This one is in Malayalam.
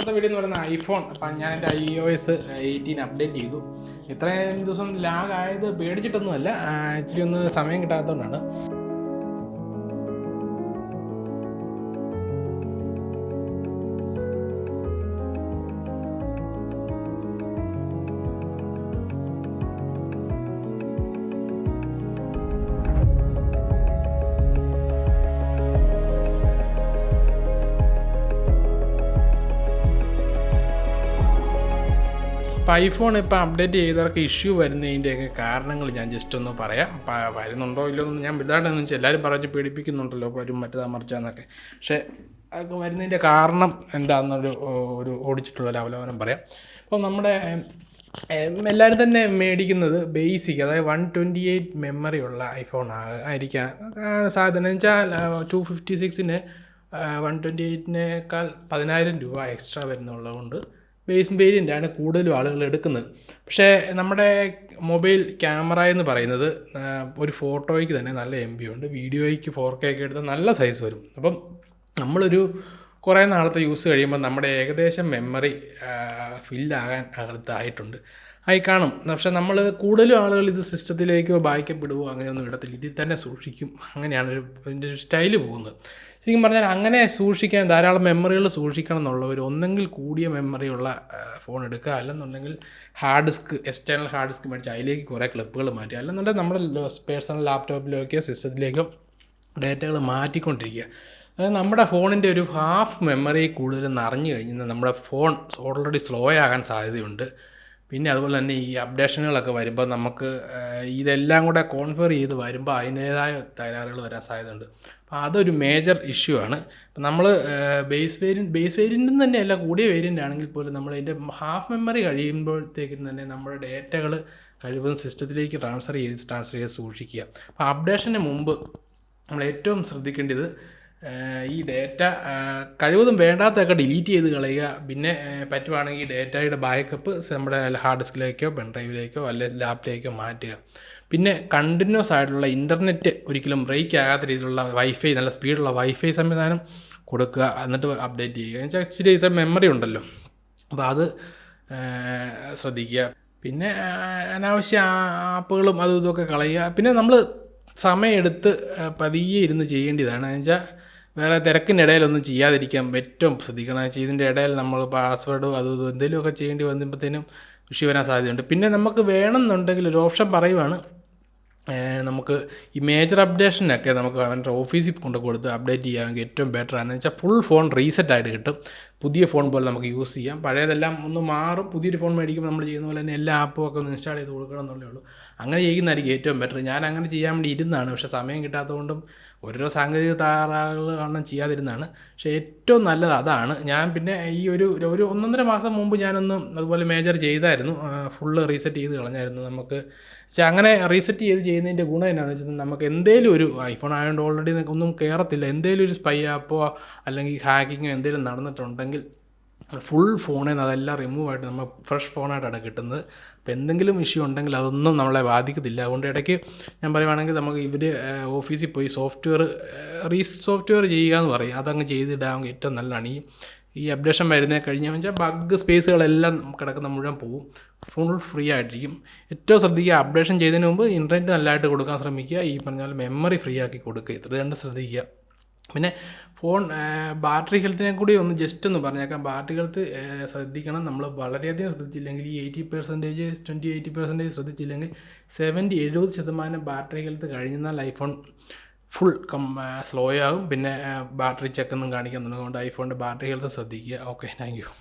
ഇന്നത്തെ വീഡിയോ എന്ന് പറയുന്നത് ഐഫോൺ അപ്പം ഞാൻ എന്റെ I O S eighteen update ചെയ്തു. ഇത്രയും ദിവസം ലാഗ് ആയത് പേടിച്ചിട്ടൊന്നുമല്ല. ഇച്ചിരി ഒന്ന് സമയം കിട്ടാത്തതുകൊണ്ടാണ്. അപ്പോൾ ഐഫോൺ ഇപ്പോൾ അപ്ഡേറ്റ് ചെയ്തവർക്ക് ഇഷ്യൂ വരുന്നതിന്റെയൊക്കെ കാരണങ്ങൾ ഞാൻ ജസ്റ്റ് ഒന്ന് പറയാം. വരുന്നുണ്ടോ ഇല്ലയോ എന്ന് ഞാൻ വലുതായിട്ടൊന്നും വെച്ചാൽ എല്ലാവരും പറഞ്ഞ് പേടിപ്പിക്കുന്നുണ്ടല്ലോ വരും മറ്റേതാ മറിച്ചാന്നൊക്കെ പക്ഷേ അത് വരുന്നതിന്റെ കാരണം എന്താണെന്നൊരു ഒരു ഓടിച്ചിട്ടുള്ള അവലോകനം പറയാം. അപ്പോൾ നമ്മുടെ എല്ലാവരും തന്നെ മേടിക്കുന്നത് ബേസിക് അതായത് വൺ ട്വന്റി എയ്റ്റ് മെമ്മറി ഉള്ള ഐഫോൺ ആയിരിക്കാൻ സാധനം എന്ന് വെച്ചാൽ ടു ഫിഫ്റ്റി സിക്സിന് വൺ ട്വന്റി എയ്റ്റിനേക്കാൾ പതിനായിരം രൂപ എക്സ്ട്രാ വരുന്നുള്ളതുകൊണ്ട് ബേസ് വേരിയന്റാണ് കൂടുതലും ആളുകൾ എടുക്കുന്നത്. പക്ഷേ നമ്മുടെ മൊബൈൽ ക്യാമറ എന്ന് പറയുന്നത് ഒരു ഫോട്ടോയ്ക്ക് തന്നെ നല്ല എം ബി ഉണ്ട്. വീഡിയോയ്ക്ക് ഫോർ കെ ഒക്കെ എടുത്താൽ നല്ല സൈസ് വരും. അപ്പം നമ്മളൊരു കുറേ നാളത്തെ യൂസ് കഴിയുമ്പോൾ നമ്മുടെ ഏകദേശം മെമ്മറി ഫില്ലാകാൻ അകത്തായിട്ടുണ്ട്. ആയി കാണും. പക്ഷേ നമ്മൾ കൂടുതലും ആളുകൾ ഇത് സിസ്റ്റത്തിലേക്കോ ബാക്കപ്പെടുവോ അങ്ങനെയൊന്നും ഇടത്തില്ല. ഇതിൽ തന്നെ സൂക്ഷിക്കും. അങ്ങനെയാണ് ഒരു സ്റ്റൈൽ പോകുന്നത്. ശരിക്കും പറഞ്ഞാൽ അങ്ങനെ സൂക്ഷിക്കാൻ ധാരാളം മെമ്മറികൾ സൂക്ഷിക്കണം എന്നുള്ളവർ ഒന്നെങ്കിൽ കൂടിയ മെമ്മറിയുള്ള ഫോൺ എടുക്കുക. അല്ലെന്നുണ്ടെങ്കിൽ hard disk external hard disk മേടിച്ച് അതിലേക്ക് കുറേ ക്ലിപ്പുകൾ മാറ്റുക. അല്ലെന്നുണ്ടെങ്കിൽ നമ്മുടെ പേഴ്സണൽ ലാപ്ടോപ്പിലേക്കോ സിസ്റ്റത്തിലേക്കോ ഡേറ്റകൾ മാറ്റിക്കൊണ്ടിരിക്കുക. അതായത് നമ്മുടെ ഫോണിന്റെ ഒരു ഹാഫ് മെമ്മറി കൂടുതൽ നിറഞ്ഞു കഴിഞ്ഞാൽ നമ്മുടെ ഫോൺ ഓൾറെഡി സ്ലോ ആകാൻ സാധ്യതയുണ്ട്. പിന്നെ അതുപോലെ തന്നെ ഈ അപ്ഡേഷനുകളൊക്കെ വരുമ്പോൾ നമുക്ക് ഇതെല്ലാം കൂടെ കോൺഫർ ചെയ്ത് വരുമ്പോൾ അതിന്റേതായ തകരാറുകൾ വരാൻ സാധ്യതയുണ്ട്. അപ്പോൾ അതൊരു മേജർ ഇഷ്യൂ ആണ്. അപ്പം നമ്മൾ ബേസ് വേരിയന്റ് ബേസ് വേരിയന്റിൽ തന്നെ അല്ല കൂടിയ വേരിയന്റ് ആണെങ്കിൽ പോലും നമ്മൾ ഇതിന്റെ ഹാഫ് മെമ്മറി കഴിയുമ്പോഴത്തേക്കും തന്നെ നമ്മുടെ ഡേറ്റകൾ കഴിവതും സിസ്റ്റത്തിലേക്ക് ട്രാൻസ്ഫർ ചെയ്ത് ട്രാൻസ്ഫർ ചെയ്ത് സൂക്ഷിക്കുക. അപ്പോൾ അപ്ഡേഷന് മുമ്പ് നമ്മൾ ഏറ്റവും ശ്രദ്ധിക്കേണ്ടത് ഈ ഡേറ്റ കഴിവതും വേണ്ടാത്തൊക്കെ ഡിലീറ്റ് ചെയ്ത് കളയുക. പിന്നെ പറ്റുവാണെങ്കിൽ ഡേറ്റയുടെ ബാക്കപ്പ് നമ്മുടെ ഹാർഡ് ഡിസ്കിലേക്കോ പെൺഡ്രൈവിലേക്കോ അല്ലെങ്കിൽ ലാപ്ടോപ്പിലേക്കോ മാറ്റുക. പിന്നെ കണ്ടിന്യൂസ് ആയിട്ടുള്ള ഇന്റർനെറ്റ് ഒരിക്കലും ബ്രേക്ക് ആകാത്ത രീതിയിലുള്ള വൈഫൈ നല്ല സ്പീഡുള്ള വൈഫൈ സംവിധാനം കൊടുക്കുക. എന്നിട്ട് അപ്ഡേറ്റ് ചെയ്യുക. എന്നുവെച്ചാൽ ഇച്ചിരി ഇത്ര മെമ്മറി ഉണ്ടല്ലോ. അപ്പോൾ അത് ശ്രദ്ധിക്കുക. പിന്നെ അനാവശ്യ ആപ്പുകളും അതും ഇതൊക്കെ കളയുക. പിന്നെ നമ്മൾ സമയമെടുത്ത് പതിയെ ഇരുന്ന് ചെയ്യേണ്ടതാണ്. എന്ന് വെച്ചാൽ വേറെ തിരക്കിനിടയിലൊന്നും ചെയ്യാതിരിക്കാം ഏറ്റവും ശ്രദ്ധിക്കണം. ചെയ്തിന്റെ ഇടയിൽ നമ്മൾ പാസ്വേഡും അതും ഇതും എന്തെങ്കിലുമൊക്കെ ചെയ്യേണ്ടി വന്നപ്പോഴത്തേനും ഇഷ്യൂ വരാൻ സാധ്യതയുണ്ട്. പിന്നെ നമുക്ക് വേണമെന്നുണ്ടെങ്കിൽ ഒരു ഓപ്ഷൻ പറയുവാണ്. നമുക്ക് ഈ മേജർ അപ്ഡേഷനൊക്കെ നമുക്ക് അവന്റെ ഓഫീസിൽ കൊണ്ട് കൊടുത്ത് അപ്ഡേറ്റ് ചെയ്യാമെങ്കിൽ ഏറ്റവും ബെറ്റർ ആണെന്ന് വെച്ചാൽ ഫുൾ ഫോൺ റീസെറ്റ് ആയിട്ട് കിട്ടും. പുതിയ ഫോൺ പോലെ നമുക്ക് യൂസ് ചെയ്യാം. പഴയതെല്ലാം ഒന്ന് മാറും. പുതിയൊരു ഫോൺ മേടിക്കുമ്പോൾ നമ്മൾ ചെയ്യുന്ന പോലെ തന്നെ എല്ലാ ആപ്പും ഒക്കെ ഒന്ന് ഇൻസ്റ്റാൾ ചെയ്ത് കൊടുക്കണം എന്നുള്ളേ ഉള്ളൂ. അങ്ങനെ ചെയ്യുന്നതായിരിക്കും ഏറ്റവും ബെറ്റർ ഞാൻ അങ്ങനെ ചെയ്യാൻ വേണ്ടി ഇരുന്നാണ്. പക്ഷേ സമയം കിട്ടാത്തതുകൊണ്ടും ഓരോ സാങ്കേതിക താറാകൾ കാരണം ചെയ്യാതിരുന്നാണ്. പക്ഷേ ഏറ്റവും നല്ലത് അതാണ്. ഞാൻ പിന്നെ ഈ ഒരു ഒരു ഒന്നൊന്നര മാസം മുമ്പ് ഞാനൊന്ന് അതുപോലെ മേജർ ചെയ്തായിരുന്നു. ഫുള്ള് റീസെറ്റ് ചെയ്ത് കളഞ്ഞായിരുന്നു നമുക്ക്. പക്ഷേ അങ്ങനെ റീസെറ്റ് ചെയ്ത് ചെയ്യുന്നതിന്റെ ഗുണം എന്നാന്ന് വെച്ചാൽ നമുക്ക് എന്തേലും ഒരു ഐഫോൺ ആയതുകൊണ്ട് ഓൾറെഡി ഒന്നും കയറത്തില്ല എന്തേലും ഒരു സ്പൈ ആപ്പോ അല്ലെങ്കിൽ ഹാക്കിങ്ങോ എന്തെങ്കിലും നടന്നിട്ടുണ്ടെങ്കിൽ ഫുൾ ഫോണിൽ നിന്ന് അതെല്ലാം റിമൂവ് ആയിട്ട് നമ്മൾ ഫ്രഷ് ഫോണായിട്ടാണ് കിട്ടുന്നത്. അപ്പോൾ എന്തെങ്കിലും ഇഷ്യൂ ഉണ്ടെങ്കിൽ അതൊന്നും നമ്മളെ ബാധിക്കത്തില്ല. അതുകൊണ്ട് ഇടയ്ക്ക് ഞാൻ പറയുവാണെങ്കിൽ നമുക്ക് ഇവർ ഓഫീസിൽ പോയി സോഫ്റ്റ്വെയർ റീ സോഫ്റ്റ്വെയർ ചെയ്യുക എന്ന് പറയും. അതങ്ങ് ചെയ്തിടാമെങ്കിൽ ഏറ്റവും നല്ലതാണ്. ഈ ഈ അപ്ഡേഷൻ വരുന്നത് കഴിഞ്ഞാൽ വെച്ചാൽ ബഗ് സ്പേസുകളെല്ലാം കിടക്കുന്ന മുഴുവൻ പോകും ഫുൾ ഫ്രീ ആയിട്ടിരിക്കും. ഏറ്റവും ശ്രദ്ധിക്കുക അപ്ഡേഷൻ ചെയ്തതിന് മുമ്പ് ഇന്റർനെറ്റ് നല്ലതായിട്ട് കൊടുക്കാൻ ശ്രമിക്കുക. ഈ പറഞ്ഞാൽ മെമ്മറി ഫ്രീ ആക്കി കൊടുക്കുക. ഇത്ര രണ്ട് ശ്രദ്ധിക്കുക. പിന്നെ ഫോൺ ബാറ്ററി ഹെൽത്തിനെ കൂടി ഒന്ന് ജസ്റ്റ് ഒന്ന് പറഞ്ഞേക്കാം. ബാറ്ററി ഹെൽത്ത് ശ്രദ്ധിക്കണം. നമ്മൾ വളരെയധികം ശ്രദ്ധിച്ചില്ലെങ്കിൽ ഈ eighty percentage twenty eighty percentage ശ്രദ്ധിച്ചില്ലെങ്കിൽ seventy എഴുപത് ശതമാനം ബാറ്ററി ഹെൽത്ത് കഴിഞ്ഞാൽ ഐഫോൺ ഫുൾ കം സ്ലോ ആകും. പിന്നെ ബാറ്ററി ചെക്കൊന്നും തുടങ്ങും അതുകൊണ്ട് ഐഫോണിന്റെ ബാറ്ററി ഹെൽത്ത് ശ്രദ്ധിക്കുക. Okay thank you